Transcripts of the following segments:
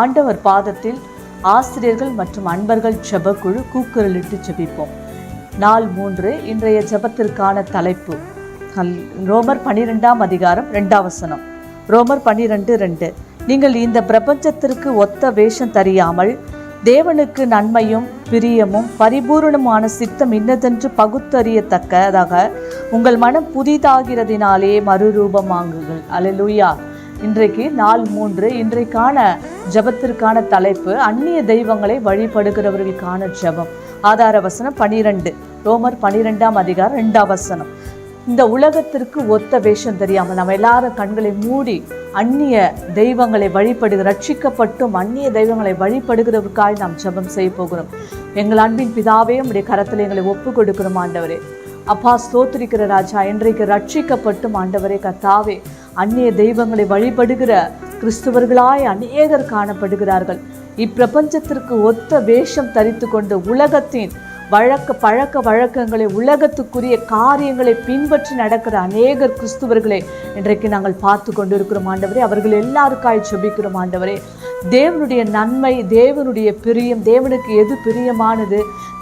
ஆண்டவர் பாதத்தில் ஆசிரியர்கள் மற்றும் அன்பர்கள் ஜெபக்குழு கூக்குரலிட்டு ஜெபிப்போம். நாள் மூன்று இன்றைய ஜெபத்திற்கான தலைப்பு. ரோமர் பனிரெண்டாம் அதிகாரம் ரெண்டாவசனம் ரோமர் பனிரெண்டு ரெண்டு. நீங்கள் இந்த பிரபஞ்சத்திற்கு ஒத்த வேஷம் தெரியாமல் தேவனுக்கு நன்மையும் பிரியமும் பரிபூரணமான சித்தம் இன்னதென்று பகுத்தறியத்தக்கதாக உங்கள் மனம் புதிதாகிறதினாலே மறுரூபமாங்குங்கள் அலலுயா இன்றைக்கு நாள் மூன்று. இன்றைக்கான ஜெபத்திற்கான தலைப்பு அந்நிய தெய்வங்களை வழிபடுகிறவர்களுக்கான ஜெபம். ஆதார வசனம் பனிரெண்டு. ரோமர் பனிரெண்டாம் அதிகாரம் ரெண்டாம் வசனம். இந்த உலகத்திற்கு ஒத்த வேஷம் தெரியாமல் நம்ம எல்லாரும் கண்களை மூடி அந்நிய தெய்வங்களை வழிபடுகிற ரட்சிக்கப்பட்டும் அந்நிய தெய்வங்களை வழிபடுகிறவருக்காய் நாம் ஜெபம் செய்ய போகிறோம். எங்கள் அன்பின் பிதாவே உடைய கரத்தில் எங்களை ஒப்பு கொடுக்கிறோம் ஆண்டவரே. அப்பா ஸ்தோத்திரிக்கிற ராஜா இன்றைக்கு ரட்சிக்கப்பட்டும் ஆண்டவரே கத்தாவே அந்நிய தெய்வங்களை வழிபடுகிற கிறிஸ்துவர்களாய் அநேகர் காணப்படுகிறார்கள். இப்பிரபஞ்சத்திற்கு ஒத்த வேஷம் தரித்து கொண்டு உலகத்தின் வழக்க பழக்க வழக்கங்களை உலகத்துக்குரிய காரியங்களை பின்பற்றி நடக்கிற அநேகர் கிறிஸ்துவர்களை இன்றைக்கு நாங்கள் பார்த்து கொண்டிருக்கிறோம் ஆண்டவரே. அவர்கள் எல்லாருக்காய் செபிக்கிறோம் ஆண்டவரே. தேவனுடைய நன்மை தேவனுடைய பிரியம் தேவனுக்கு எது பிரியமானது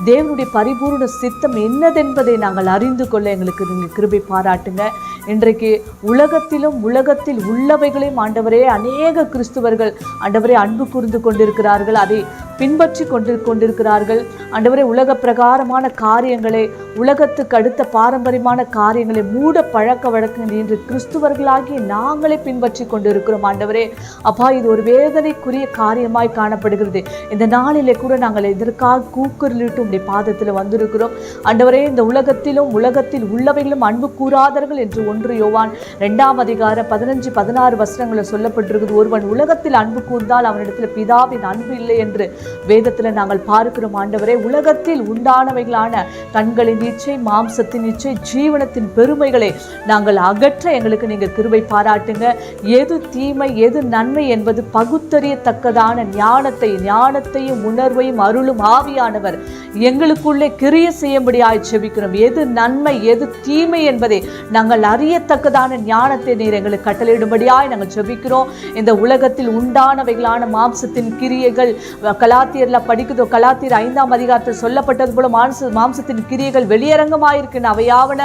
தேவனுடைய பரிபூர்ண சித்தம் என்னதென்பதை நாங்கள் அறிந்து கொள்ள எங்களுக்கு நீங்கள் கிருபை பாராட்டுங்க. இன்றைக்கு உலகத்திலும் உலகத்தில் உள்ளவைகளையும் ஆண்டவரே அநேக கிறிஸ்துவர்கள் ஆண்டவரே அன்பு கூர்ந்து கொண்டிருக்கிறார்கள். அதை பின்பற்றி கொண்டு கொண்டிருக்கிறார்கள். ஆண்டவரே உலக பிரகாரமான காரியங்களை உலகத்துக்கு அடுத்த பாரம்பரியமான காரியங்களை மூட பழக்க வழக்கங்கள் இன்று கிறிஸ்துவர்களாகிய நாங்களே பின்பற்றி கொண்டிருக்கிறோம். ஆண்டவரே அப்பா இது ஒரு வேதனைக்குரிய காரியமாய் காணப்படுகிறது. இந்த நாளிலே கூட நாங்கள் இதற்காக கூக்குரலிட்டு உடைய பாதத்தில் வந்திருக்கிறோம். ஆண்டவரே இந்த உலகத்திலும் உலகத்தில் உள்ளவைகளும் அன்பு கூறாதவர்கள் என்று ஒன்று யோவான் ரெண்டாம் அதிகாரம் பதினஞ்சு பதினாறு வசனங்களில் சொல்லப்பட்டிருக்குது ஒருவன் உலகத்தில் அன்பு கூர்ந்தால் அவனிடத்தில் பிதாவின் அன்பு இல்லை என்று வேதத்தில் நாங்கள் பார்க்கிறோம் ஆண்டவரே உலகத்தில் உண்டானவைகளான கண்களின் இச்சை மாம்சத்தின் இச்சை ஜீவனத்தின் பெருமைகளை நாங்கள் அகற்ற எங்களுக்கு நீங்கள் கிருபை பாராட்டுங்க. எது தீமை எது நன்மை என்பது பகுத்தறியத்தக்கதான ஞானத்தை ஞானத்தையும் உணர்வையும் அருளும் ஆவியானவர் எங்களுக்குள்ளே கிரிய செய்யும்படியாய் செபிக்கிறோம். எது நன்மை எது தீமை என்பதை நாங்கள் அறியத்தக்கதான ஞானத்தை நீர் எங்களுக்கு கட்டளையிடும்படியாய் நாங்கள் செபிக்கிறோம். இந்த உலகத்தில் உண்டானவைகளான மாம்சத்தின் கிரியைகள் கலாத்தியரில் படிக்குதோ கலாத்தியர் ஐந்தாம் அதிகாரத்தில் சொல்லப்பட்டது போல மாம்ச மாம்சத்தின் கிரியைகள் வெளியரங்கமாயிருக்கின்றன. அவையாவன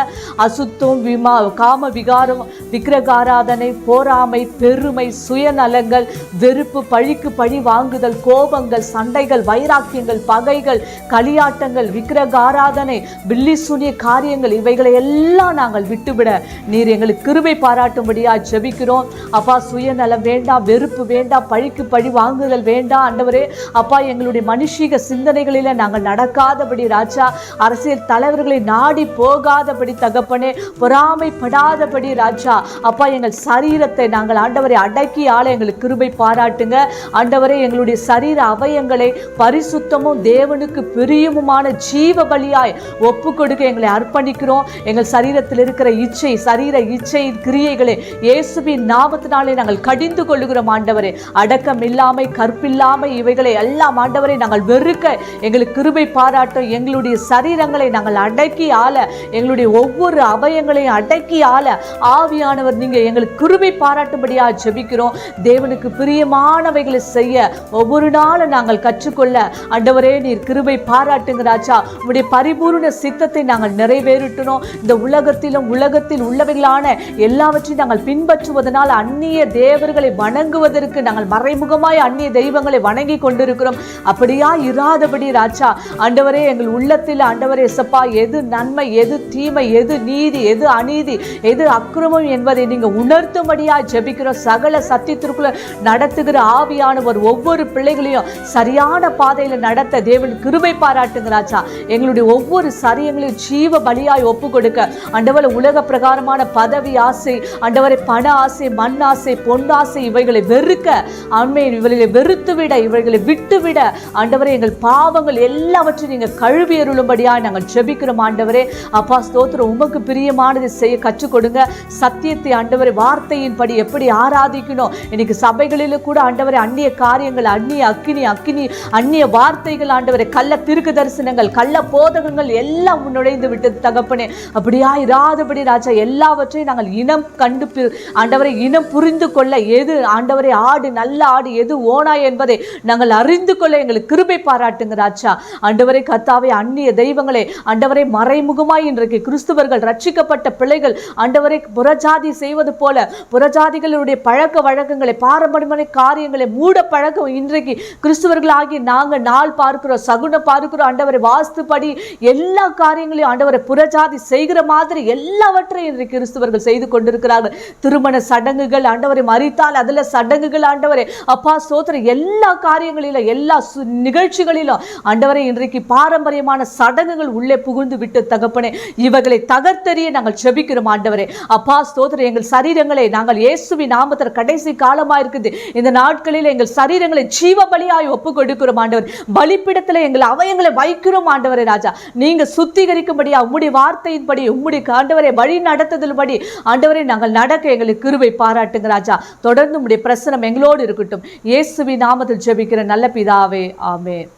அசுத்தம் விமா காம விகாரம் விக்கிரகாராதனை போராமை பெருமை சுயநலங்கள் வெறுப்பு பழிக்கு பழி வாங்குதல் கோபங்கள் சண்டைகள் வைராக்கியங்கள் பகைகள் களியாட்டங்கள் விக்கிரகாராதனை பில்லி சூனிய காரியங்கள் இவைகளை எல்லாம் நாங்கள் விட்டுவிட நீர் எங்களுக்கு கிருபை பாராட்டும்படியா ஜெபிக்கிறோம். அப்பா சுயநலம் வேண்டாம் வெறுப்பு வேண்டாம் பழிக்கு பழி வாங்குதல் வேண்டாம் ஆண்டவரே. அப்பா எங்களுடைய மனுஷீக சிந்தனைகளில் நாங்கள் நடக்காதபடி ராஜா அரசியல் தலைவர்களை நாடி போகாதபடி தகப்பனே பொறாமைப்படாதபடி ராஜா அப்பா எங்கள் சரீரத்தை நாங்கள் ஆண்டவரை அடக்கி ஆள எங்களுக்கு கிருபை பாராட்டுங்க. ஆண்டவரை எங்களுடைய சரீர அவயங்களை பரிசுத்தமும் தேவனுக்கு பிரியமுமான ஜீவ பலியாய் ஒப்பு கொடுக்க எங்களை அர்ப்பணிக்கிறோம். எங்கள் சரீரத்தில் இருக்கிற இச்சை சரீர இச்சை கிரியைகளை இயேசுவின் நாமத்தினாலே நாங்கள் கடிந்து கொள்ளுகிறோம் ஆண்டவரே. அடக்கம் இல்லாமல் கற்பில்லாமல் இவைகளை எல்லாம் ஆண்டவரை நாங்கள் வெறுக்க எங்களுக்கு கிருபை பாராட்டும் எங்களுடைய சரீரங்களை நாங்கள் அடக்கி ஆள எங்களுடைய ஒவ்வொரு அவயங்களையும் அடக்கி ஆள ஆவியானவர் நீங்கள் எங்களுக்கு கிருபை பாராட்டும்படியாக ஜெபிக்கிறோம். தேவனுக்கு பிரியமானவைகளை செய்ய ஒவ்வொரு நாளும் நாங்கள் கற்றுக்கொள்ள ஆண்டவரே நீர் கிருபை பாராட்டுங்க ராஜா. உடைய பரிபூர்ண சித்தத்தை நாங்கள் நிறைவேறிட்டணும் இந்த உலகத்திலும் உலகத்தில் உள்ளவைகளான எல்லாவற்றையும் நாங்கள் பின்பற்றுவதனால் அந்நிய தேவர்களை வணங்குவதற்கு நாங்கள் மறைமுகமாய் அந்நிய தெய்வங்களை வணங்கி கொண்டிருக்கிறோம். அப்படியா இராதபடி ராஜா ஆண்டவரே எங்கள் உள்ளத்தில் ஆண்டவரே சப்பா எது நன்மை எது தீமை எது நீதி எது அநீதி எது அக்கிரமம் என்பதை நீங்க உணர்த்தும்படியா ஜெபிக்கிறோம். சகல சத்தியத்திற்குள்ள நடத்துகிற ஆவியானவர் ஒவ்வொரு பிள்ளைகளையும் சரியான பாதையில் நடத்த தேவன் கிருபை பாராட்டுங்க ராஜா. எங்களுடைய ஒவ்வொரு சரியங்களையும் ஜீவ பலியாய் ஒப்பு கொடுக்க ஆண்டவரை உலக பிரகாரமான பதவி ஆசை ஆண்டவரை பண ஆசை மண் ஆசை பொன்னாசை இவைகளை வெறுக்க அண்மையின் இவர்களை வெறுத்து விட இவைகளை விட்டு விட ஆண்டவரே எங்கள் பாவங்கள் எல்லாவற்றையும் நீங்க கழுவி அருளும்படியா நாங்கள் ஜெபிக்கிறோம் ஆண்டவரே. அப்பா ஸ்தோத்திரம். உமக்கு பிரியமானது செய்ய கற்றுக் கொடுங்க சத்தியத்தை ஆண்டவரை வார்த்தையின்படி எப்படி ஆராதிக்கணும்? இன்னைக்கு சபைகளிலும் கூட ஆண்டவரை அந்நிய காரியங்கள் அந்நிய அக்கினி அக்கினி அந்நிய வார்த்தைகள் ஆண்டவரை கள்ள திருக்கு தரிசனங்கள் கள்ள போதகங்கள் எல்லாம் நுழைந்து விட்டது தகப்பனே. அப்படியா இராதபடி ராஜா எல்லாவற்றையும் நாங்கள் இனம் கண்டு ஆண்டவரை இனம் புரிந்து கொள்ள எது ஆண்டவரை ஆடு நல்ல ஆடு எது ஓனா என்பதை நாங்கள் அறிந்து புரிந்து கொள்ள எங்களுக்கு கிருபை பாராட்டுங்க ராஜா. ஆண்டவரை கத்தாவை அந்நிய தெய்வங்களே ஆண்டவரை மறைமுகமாய் இன்றைக்கு கிறிஸ்துவர்கள் ரட்சிக்கப்பட்ட பிள்ளைகள் ஆண்டவரை புறஜாதி செய்வது போல புறஜாதிகளுடைய பழக்க வழக்கங்களை பாரம்பரியமான காரியங்களை மூட பழக்கம் இன்றைக்கு கிறிஸ்துவர்களாகி நாங்கள் நாள் பார்க்கிறோம் சகுனம் பார்க்கிறோம் ஆண்டவரை வாஸ்துப்படி எல்லா காரியங்களையும் ஆண்டவரை புறஜாதி செய்கிற மாதிரி எல்லாவற்றையும் இன்றைக்கு கிறிஸ்துவர்கள் செய்து கொண்டிருக்கிறார்கள். திருமண சடங்குகள் ஆண்டவரை மறித்தால் அதில் சடங்குகள் ஆண்டவரை அப்பா சோத்திர எல்லா காரியங்களிலும் எல்லா சு- நிகழ்ச்சிகளிலும் ஆண்டவரை இன்றைக்கு பாரம்பரியமான சடங்குகள் உள்ளே புகுந்து விட்டு தகப்பனே இவர்களை தகர்த்தெறிய நாங்கள் செபிக்கிறோம் ஆண்டவரே. அப்பா ஸ்தோத்திரம் எங்கள் சரீரங்களை நாங்கள் இயேசுவி நாமத்தில் கடைசி காலமா இருக்குது இந்த நாட்களில் எங்கள் சரீரங்களை ஜீவ பலியாய் ஒப்பு கொடுக்கிறோம் ஆண்டவர். பலிப்பிடத்தில் எங்கள் அவயங்களை வைக்கிறோம் ஆண்டவரே ராஜா. நீங்கள் சுத்திகரிக்கும்படியா உம்முடைய வார்த்தையின்படி உம்முடைய ஆண்டவரை வழி நடத்துதல்படி ஆண்டவரை நாங்கள் நடக்க எங்களுக்கு கிருவை பாராட்டுங்க ராஜா. தொடர்ந்து உம்முடைய பிரசனம் எங்களோடு இருக்கட்டும். இயேசுவி நாமத்தில் ஜெபிக்கிற நல்ல பிதாவே ஆமென்